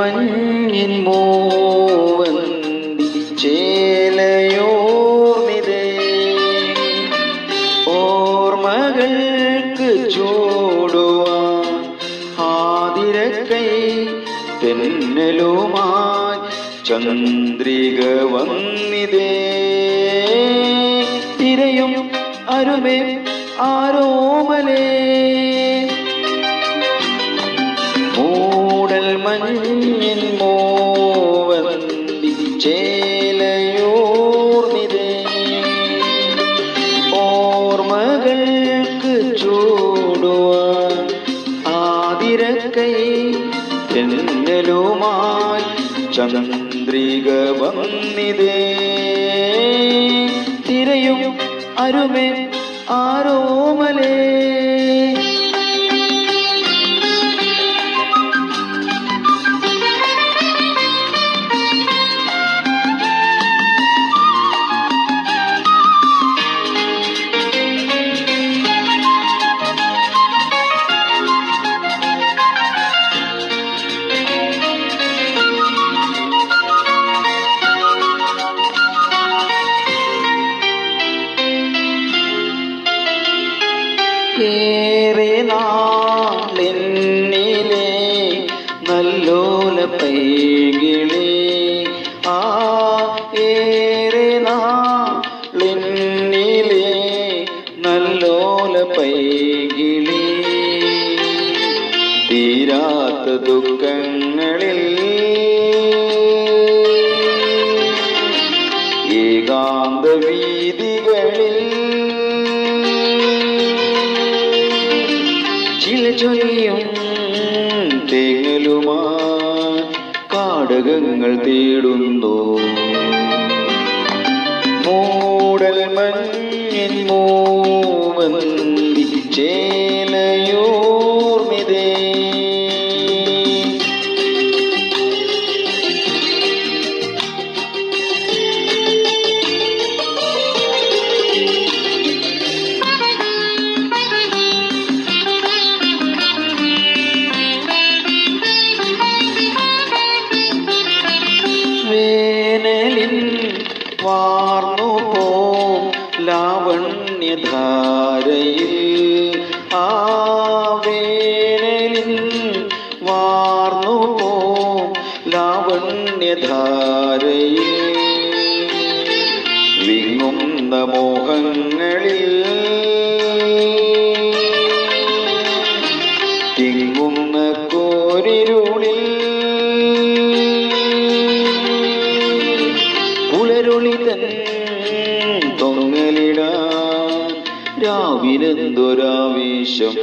മഞ്ഞിൻ മൂവന്തി ചേലയോർന്നിതേ ഓർമ്മകൾക്ക് ചൂടുവാൻ ആതിരക്കൈ തെന്നലുമായി ചന്ദ്രിക വന്നിതേ. തിരയും അരുമേ മഞ്ഞിൻ മോവന്തി ചേലയോർന്നിതേ ഓർമ്മകൾക്ക് ചൂടുവാൻ ആതിരക്കൈ തെന്നലുമായി ചന്ദ്രിക വന്നിതേ. തിരയും അരുമേ ആരോമലേ ഏറെ നാളെന്നിലെ നല്ലോല പൈകിളി. ആ ഏറെ നാളെന്നിലെ നല്ലോല പൈകിളി. തീരാത്ത ദുഃഖങ്ങളിൽ ഏകാന്ത വീതികളിൽ ചൊല്ലിയും? തേങ്ങലുമാ കാടകങ്ങൾ തേടുന്നു. മൂടൽ മഞ്ഞിൻ മൂവന്തി ലാവണ്യധാരയിൽ ആ വേനലിൻ വാർന്നു പോം ലാവണ്യധാരയിൽ. വിങ്ങുന്ന മോഹങ്ങളിൽ തിങ്ങുന്ന കോരിരുളിൽ പുലരുളി തൻ രാവിലെന്തൊരാവേശം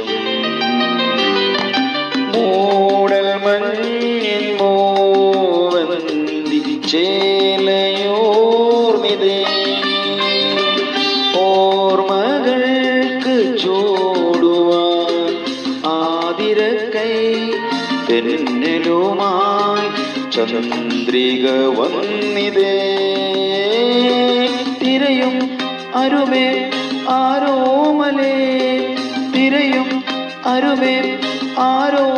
മൂടൽ മഞ്ഞിൻ മോവന്തി ചേലയോർമിതേ ഓർമ്മകൾക്ക് ചൂടുവാൻ ആതിരക്കൈ തെന്നലുമായി ചന്ദ്രിക വന്നിതേ. തിരയും അരുമേ ആരോമലേ തിരയും അരുമേ ആരോമലേ